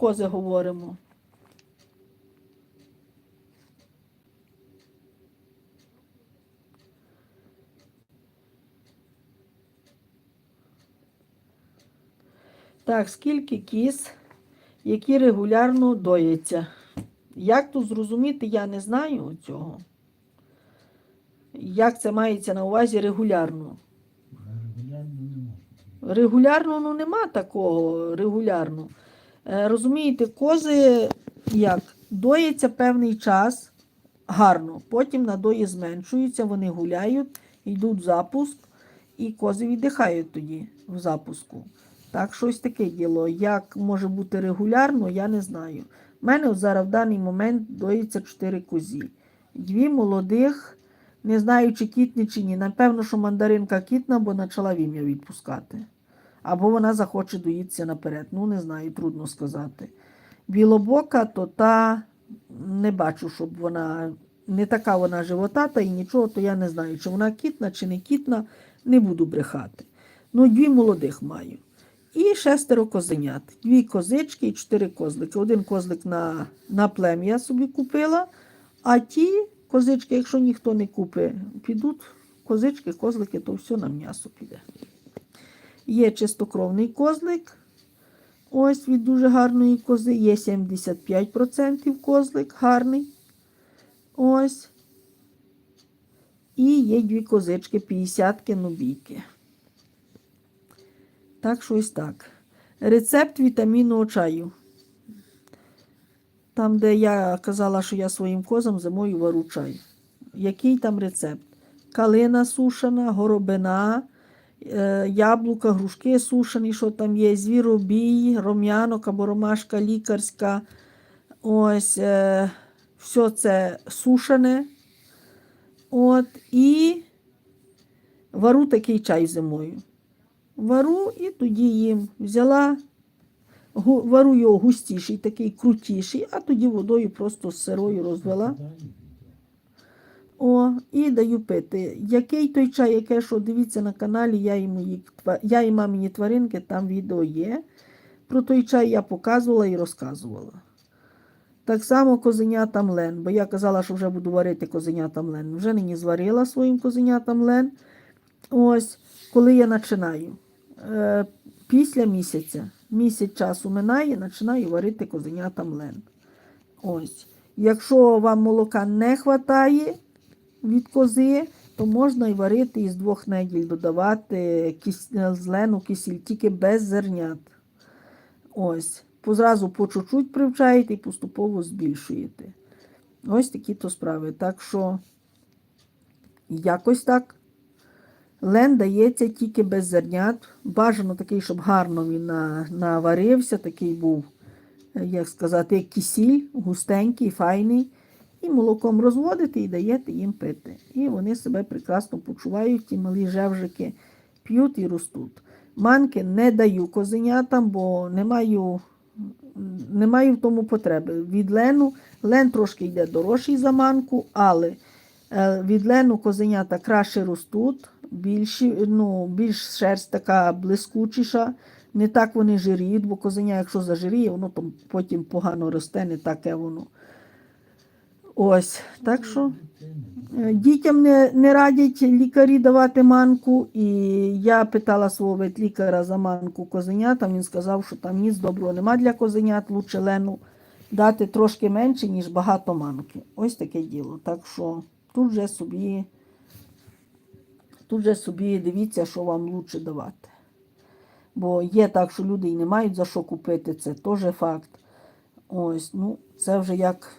кози говоримо. Так, скільки кіз, які регулярно дояться? Як тут зрозуміти, я не знаю цього. Як це мається на увазі регулярно? Регулярно не можна. Регулярно ну нема такого регулярно. Е, Розумієте, кози як доїться певний час гарно, потім надої зменшуються, вони гуляють, йдуть в запуск, і кози віддихають тоді в запуску. Так, щось таке діло. Як може бути регулярно, я не знаю. У мене зараз в даний момент доїться 4 козі. Дві молодих, не знаю, чи кітні, чи ні. Напевно, що мандаринка кітна, бо почала вім'я відпускати. Або вона захоче доїтися наперед. Ну, не знаю, трудно сказати. Білобока, то та не бачу, щоб вона не така вона животата і нічого, то я не знаю, чи вона кітна, чи не кітна, не буду брехати. Ну, дві молодих маю. І шестеро козенят. Дві козички і чотири козлики. Один козлик на, на плем'я собі купила, а ті козички, якщо ніхто не купить, підуть козички, козлики, то все на м'ясо піде. Є чистокровний козлик. Ось від дуже гарної кози. Є 75% козлик гарний. Ось. І є дві козички, 50-ки нубійки. Так, щось так. Рецепт вітамінного чаю. Там, де я казала, що я своїм козам зимою вару чай. Який там рецепт? Калина сушена, горобина, яблука, грушки сушені, що там є, звіробій, ром'янок або ромашка лікарська. Ось е, все це сушене. От, і вару такий чай зимою. Вару і тоді їм взяла, вару його густіший, такий крутіший, а тоді водою просто з сирою розвела. І даю пити. Який той чай, яке що дивіться на каналі, я і, мої, я і мамині тваринки, там відео є. Про той чай я показувала і розказувала. Так само козенятам лен, бо я казала, що вже буду варити козенятам лен. Вже нині зварила своїм козенятам лен. Ось, коли я починаю. Е, після місяця, місяць часу минає, починаю варити козенятам лен. Ось. Якщо вам молока не вистачає від кози, то можна і варити із двох неділь, додавати кис... з кисіль, тільки без зернят. Ось. Позразу по чуть-чуть привчаєте і поступово збільшуєте. Ось такі то справи. Так що якось так. Лен дається тільки без зернят. Бажано такий, щоб гарно він наварився, такий був, е, як сказати, як кисіль, густенький, файний. І молоком розводите і даєте їм пити. І вони себе прекрасно почувають, ті малі жевжики п'ють і ростуть. Манки не даю козенятам, бо не маю, не маю в тому потреби. Від лену лен трошки йде дорожчий за манку, але е, від лену козенята краще ростуть, більші, ну, більш шерсть така блискучіша. Не так вони жиріють, бо козеня, якщо зажиріє, воно потім погано росте, не таке воно. Ось, так що е, дітям не, не радять лікарі давати манку. І я питала свого ветлікаря за манку козенятам. Він сказав, що там ніц доброго нема для козенят, лучше лену дати трошки менше, ніж багато манки. Ось таке діло. Так що тут же собі, тут же собі дивіться, що вам лучше давати. Бо є так, що люди і не мають за що купити, це теж факт. Ось, ну, це вже як,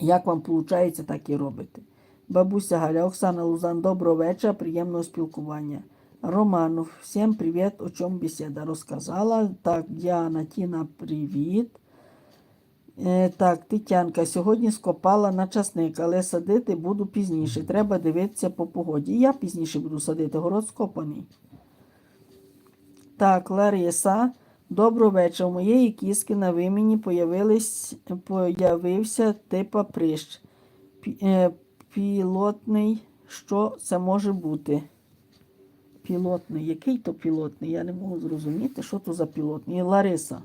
як вам виходить, так і робите. Бабуся Галя, Оксана Лузан, доброго вечора, приємного спілкування. Романов, всім привіт, о чому бесіда розказала. Так, Діана, Тіна, привіт. Е, так, Тетянка, сьогодні скопала на часник, але садити буду пізніше. Треба дивитися по погоді. Я пізніше буду садити, город скопаний. Так, Лариса, доброго вечора. У моєї кіски на вимені появився типа прищ. Е, Пілотний, що це може бути? Пілотний. Який то пілотний? Я не можу зрозуміти, що то за пілотний. Лариса.